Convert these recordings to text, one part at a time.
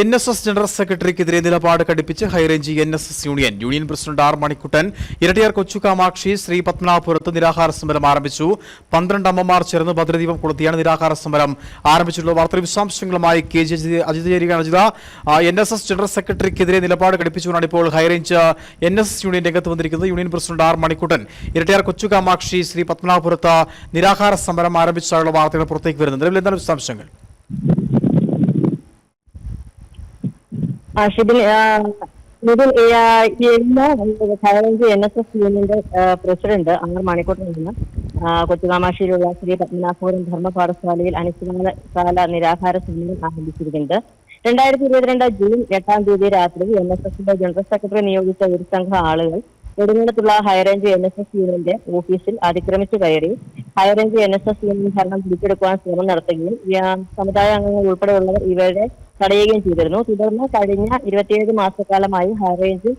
N S S general സെക്രട്ടറിക്കെതിരെ നിലപാട് കടുപ്പിച്ച് High Range N S S union. Union president R Manikuttan Irattayar Kochu Kamakshi Shri പത്മനാഭപുരത്ത് നിരാഹാര സമരം ആരംഭിച്ചു. പന്ത്രണ്ട് അമ്മമാർ ചേർന്ന് ഭദ്രദീപം കൊളുത്തിയാണ് നിരാഹാര സമരം ആരംഭിച്ചിട്ടുള്ളത്. വാർത്താ വിശദാംശങ്ങളുമായി K G Ajith Ajith. N S S general സെക്രട്ടറിക്കെതിരെ നിലപാട് കടുപ്പിച്ചുകൊണ്ടാണ് ഇപ്പോൾ High Range N S S union രംഗത്ത് വന്നിരിക്കുന്നത്. Union president R Manikuttan Irattayar Kochu Kamakshi Shri പത്മനാഭപുരത്ത് നിരാഹാര സമരം ആരംഭിച്ചാലുള്ള വാർത്തകൾ പുറത്തേക്ക് വരുന്നത് നിലവിൽ എന്താണ് വിശദാംശങ്ങൾ? നിതിൻ ഇന്ന് High Range N S S യൂണിയന്റെ പ്രസിഡന്റ് ആർ മണിക്കൂട്ടിൽ നിന്ന് കൊച്ചുകാമാശ്ശേരിയുള്ള ശ്രീ പത്മനാഭപുരം ധർമ്മ പാഠശാലയിൽ അനിശ്ചിതകാല നിരാഹാര സമരം ആരംഭിച്ചിരിക്കുന്നത് രണ്ടായിരത്തി ഇരുപത്തിരണ്ട് ജൂൺ എട്ടാം തീയതി രാത്രി എൻ എസ് എസിന്റെ ജനറൽ സെക്രട്ടറി നിയോഗിച്ച ഒരു സംഘം ആളുകൾ നെടുങ്ങണത്തുള്ള High Range N S S യൂണിയന്റെ ഓഫീസിൽ അതിക്രമിച്ചു കയറി. High Range N S S union ഭരണം പിടിച്ചെടുക്കുവാൻ ശ്രമം നടത്തുകയും സമുദായ അംഗങ്ങൾ ഉൾപ്പെടെയുള്ളവർ ഇവരെ തടയുകയും ചെയ്തിരുന്നു. തുടർന്ന് കഴിഞ്ഞ ഇരുപത്തിയേഴ് മാസക്കാലമായി ഹൈറേഞ്ച്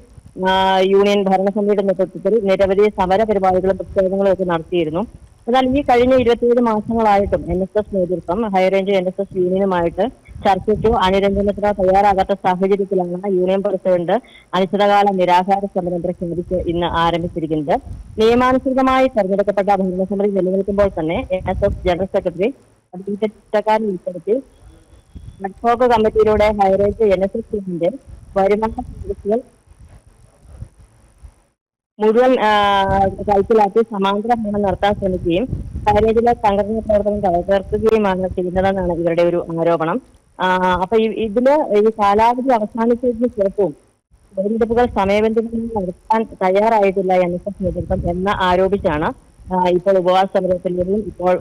യൂണിയൻ ഭരണസമിതിയുടെ നേതൃത്വത്തിൽ നിരവധി സമര പരിപാടികളും പ്രക്ഷേപങ്ങളും ഒക്കെ നടത്തിയിരുന്നു. എന്നാൽ ഈ കഴിഞ്ഞ ഇരുപത്തിയേഴ് മാസങ്ങളായിട്ടും എൻ എസ് എസ് നേതൃത്വം High Range N S S യൂണിയനുമായിട്ട് ചർച്ചയ്ക്കോ അനുരഞ്ജനത്തിനോ തയ്യാറാകാത്ത സാഹചര്യത്തിലാണ് യൂണിയൻ പ്രസിഡന്റ് അനിശ്ചിതകാല നിരാഹാര സമരം പ്രഖ്യാപിച്ച് ഇന്ന് ആരംഭിച്ചിരിക്കുന്നത്. നിയമാനുസൃതമായി തെരഞ്ഞെടുക്കപ്പെട്ട ഭരണസമിതി നിലനിൽക്കുമ്പോൾ തന്നെ N S S general secretary ഉൾപ്പെടുത്തി ad hoc കമ്മിറ്റിയിലൂടെ High Range N S S ടീമിന്റെ വരുമാന മുഴുവൻ കൈക്കിലാക്കി സമാന്തര ഭരണം നടത്താൻ ശ്രമിക്കുകയും ഹൈറേഞ്ചിലെ സംഘടനാ പ്രവർത്തനം തകർക്കുകയുമാണ് ചെയ്യുന്നതെന്നാണ് ഇവരുടെ ഒരു ആരോപണം. അപ്പൊ ഇതിൽ ഈ കാലാവധി അവസാനിച്ചതിന് ശേഷവും തെരഞ്ഞെടുപ്പുകൾ സമയബന്ധിതമായി നടത്താൻ തയ്യാറായിട്ടില്ല എൻ എസ് എസ് നേതൃത്വം എന്ന് ആരോപിച്ചാണ് ഇപ്പോൾ ഉപവാസ സമരത്തിലും ഇപ്പോൾ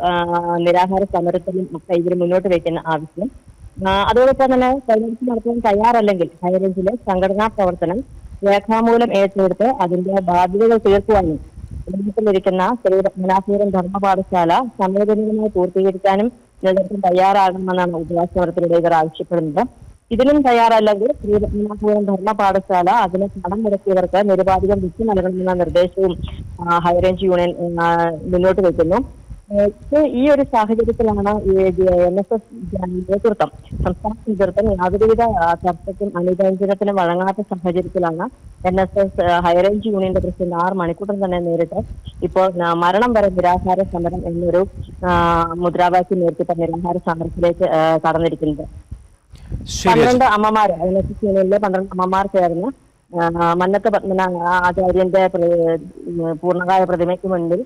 നിരാഹാര സമരത്തിലും ഒക്കെ ഇവർ മുന്നോട്ട് വയ്ക്കുന്ന ആവശ്യം. അതോടൊപ്പം തന്നെ തെരഞ്ഞെടുപ്പ് നടത്താൻ തയ്യാറല്ലെങ്കിൽ ഹൈറേഞ്ചിലെ സംഘടനാ പ്രവർത്തനം രേഖാമൂലം ഏറ്റെടുത്ത് അതിന്റെ ബാധ്യതകൾ തീർക്കുവാനും ഇരിക്കുന്ന ശ്രീ പത്മനാഭപുരം ധർമ്മ പാഠശാല സമയബന്ധിതമായി പൂർത്തീകരിക്കാനും നേതൃത്വം തയ്യാറാകണമെന്നാണ് ഉപവാസ സമരത്തിലൂടെ ഇവർ ആവശ്യപ്പെടുന്നത്. ഇതിനും തയ്യാറല്ലെങ്കിൽ ശ്രീ പത്മനാഭപുരം ധർമ്മ പാഠശാല അതിന് പണം മുടക്കിയവർക്ക് നിരുപാധികം വിറ്റ് നൽകണമെന്ന നിർദ്ദേശവും ഹൈറേഞ്ച് യൂണിയൻ മുന്നോട്ട് വയ്ക്കുന്നു. ഈ ഒരു സാഹചര്യത്തിലാണ് എൻ എസ് എസ് നേതൃത്വം സംസ്ഥാന നേതൃത്വം യാതൊരുവിധ ചർച്ചയ്ക്കും അനുരഞ്ജനത്തിനും വഴങ്ങാത്ത സാഹചര്യത്തിലാണ് N S S High Range യൂണിയന്റെ പ്രസിഡന്റ് ആർ മണിക്കൂട്ടൻ തന്നെ നേരിട്ട് ഇപ്പോൾ മരണം വരെ നിരാഹാര സമരം എന്നൊരു മുദ്രാവാക്യം നേരിട്ട് നിരാഹാര സമരത്തിലേക്ക് കടന്നിരിക്കുന്നത്. പന്ത്രണ്ട് അമ്മമാർ എൻ എസ് എസ് യൂണിയനിലെ പന്ത്രണ്ട് അമ്മമാർ ചേർന്ന് മന്നത്ത് പത്മനാഭ ആചാര്യന്റെ പൂർണകായ പ്രതിമയ്ക്ക് മുൻപിൽ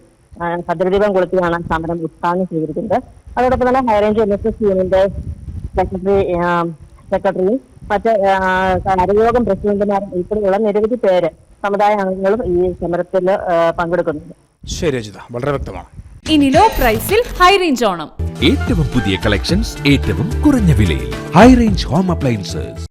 ഭദ്രദീപം കൊളുത്തിയാണ് സമരം ഉദ്ഘാടനം ചെയ്തിരിക്കുന്നത് അതോടൊപ്പം തന്നെ High Range N S S യൂണിയന്റെ സെക്രട്ടറി സെക്രട്ടറിയും മറ്റ് കാര്യയോഗം കരയോഗം പ്രസിഡന്റുമാരും ഉൾപ്പെടെയുള്ള നിരവധി പേര് സമുദായ അംഗങ്ങളും ഈ സമരത്തിൽ പങ്കെടുക്കുന്നുണ്ട്. ശരി വളരെ വ്യക്തമാണ്. ഇനി ലോ പ്രൈസിൽ ഹൈ റേഞ്ച് ഓണം. ഏറ്റവും പുതിയ കളക്ഷൻസ് ഏറ്റവും കുറഞ്ഞ വിലയിൽ ഹൈ റേഞ്ച് ഹോം അപ്ലയൻസസ്